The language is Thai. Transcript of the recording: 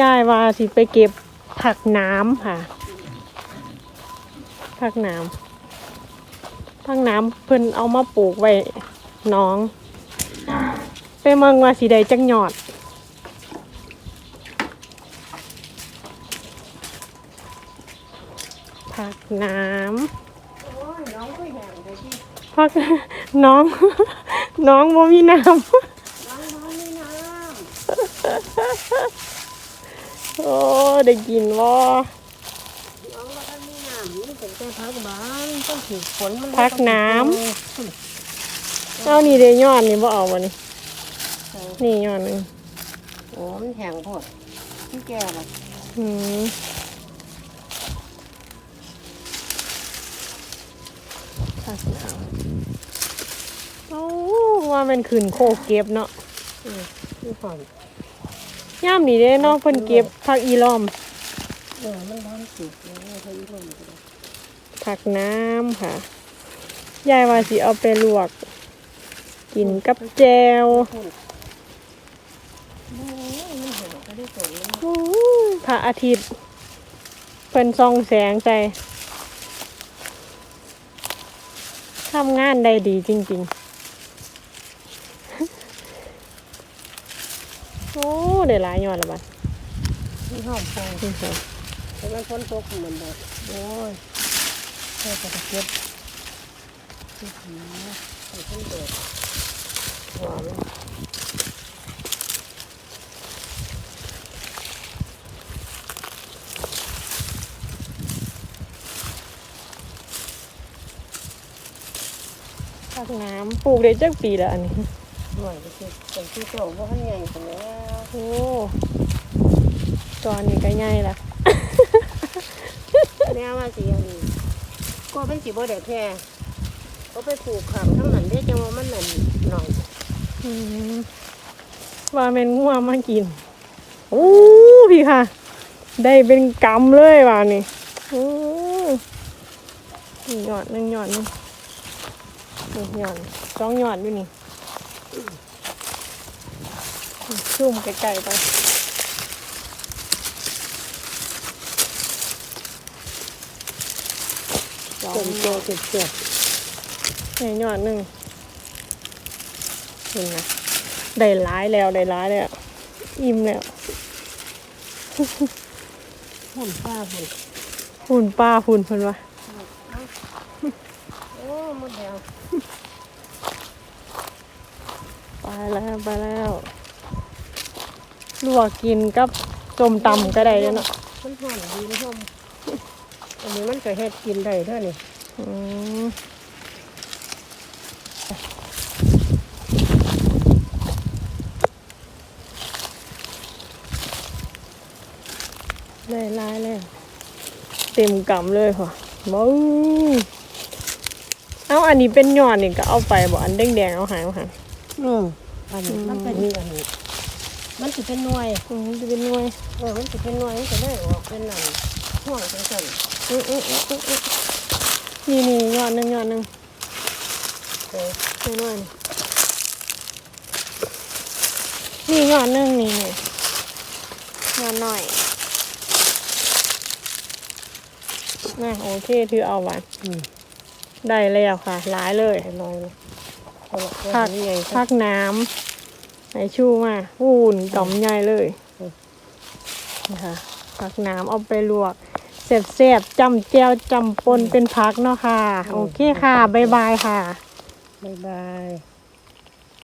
ยายว่าสิไปเก็บผักน้ำค่ะ ผักน้ำผักน้ำเพิ่นเอามาปลูกไว้น้อง ไปเมืองว่าสิได้จังหยอด ผักน้ำโอ้ยน้องก็แห้งเลยที่พักน้อง น้องบ่มีน้น้องน้องนี่น้ำ โอ้ได้กินว่าำน้องว่าท่านนี่น้ำนี่เป็นแต่พักบ้านต้องถือฝนมันพักน้ำเอานี่เดย้อนนี่บ่เอาบ่นี่นี่ย้อนหนึงโอ้มันแห้งโพดที่แก่ละอืมพักน้ำโอ้ว่ามันขึ้นโคกเก็บเนาะที่หอม ย่ามนี่เด้เนาะเพิ่นเก็บผักอีล้อมเออมันร้อนสุกแล้วเขาอีกคนก็ได้ผักน้ำค่ะ ยายว่าสิเอาไปลวก กินกับแจวโอ้ยมันแห้งก็ได้ฝนมันอู้พระอาทิตย์เพิ่นส่องแสงใจทำงานได้ดีจริง ๆ โอ้ได้หลายยอดแล้วบัดที่หอมฟองนี่ค่ะแต่มันฝนตกเหมือนแบบโอ้ยแค่จะเก็บที่หือให้ขึ้นเดือดหัวมันผักน้ำปลูกได้จักปีแล้วอันนี้ หน่อยก็คือเป็นที่โตว่าข้างใหญ่กันแล้วโอ้ตอนนี้ก็ใหญ่ละแม่ว่าสิอันนี้ก็เป็นสิบ่ได้แพ้ก็ไปปลูกขังทั้งนั้นได้จังว่ามันนั่นหน่อยอืมว่าแม่นงัวมากินโอ้พี่ค่ะ ได้เป็นกำเลยว่ะนี่โอ้นี่หยอดหนึ่งหยอดหนึ่งนี่หยอดสองหยอดอยู่นี่ ซุ่มไกลๆไปสองเต็มโตเจ็บเจ็บนี่หยอดหนึ่งเห็นไหมได้ร้ายแล้วได้ร้ายแล้วอิ่มแล้วหอมผ้าพุ่นหุ่นป้าหุ่นเพิ่นวะโอ้หมดแล้วไปแล้วไปแล้ว ลวกกินกับส้มตำก็ได้แล้วเนาะมันหอมดีมันหอมอันนี้มันก็เฮ็ดกินได้เท่านี้อืมได้ร้ายแล้วเต็มกำเลยค่ะบ้งเอาอันนี้เป็นยอดนี่ก็เอาไปบ่อันแดงๆเอาหายเอาหายอืมอันนี้มันเป็นอันนี้ มันสิเป็นหน่วยอืมจะเป็นหน่วยเออมันสิเป็นหน่วยมันก็ได้ออกเป็นนั่นห่วงจังซั่นอืออืออืออืออือนี่นี่ยอดหนึ่งยอดหนึ่งเออไม่น้อยนี่ยอดหนึ่งนี่นี่ยอดหน่อยน่ะโอเคถือเอาไว้อืมได้แล้วค่ะหลายเลยไปลอยเลยเอาละพักเอาใหญ่พักน้ำ ไหนชูมาอูนต่อมใหญ่เลยนะคะพักน้ำเอาไปลวกเสบๆจำแจวจำปนเป็นพักเนาะค่ะ โอเคค่ะ บ๊ายบายค่ะ บ๊ายบาย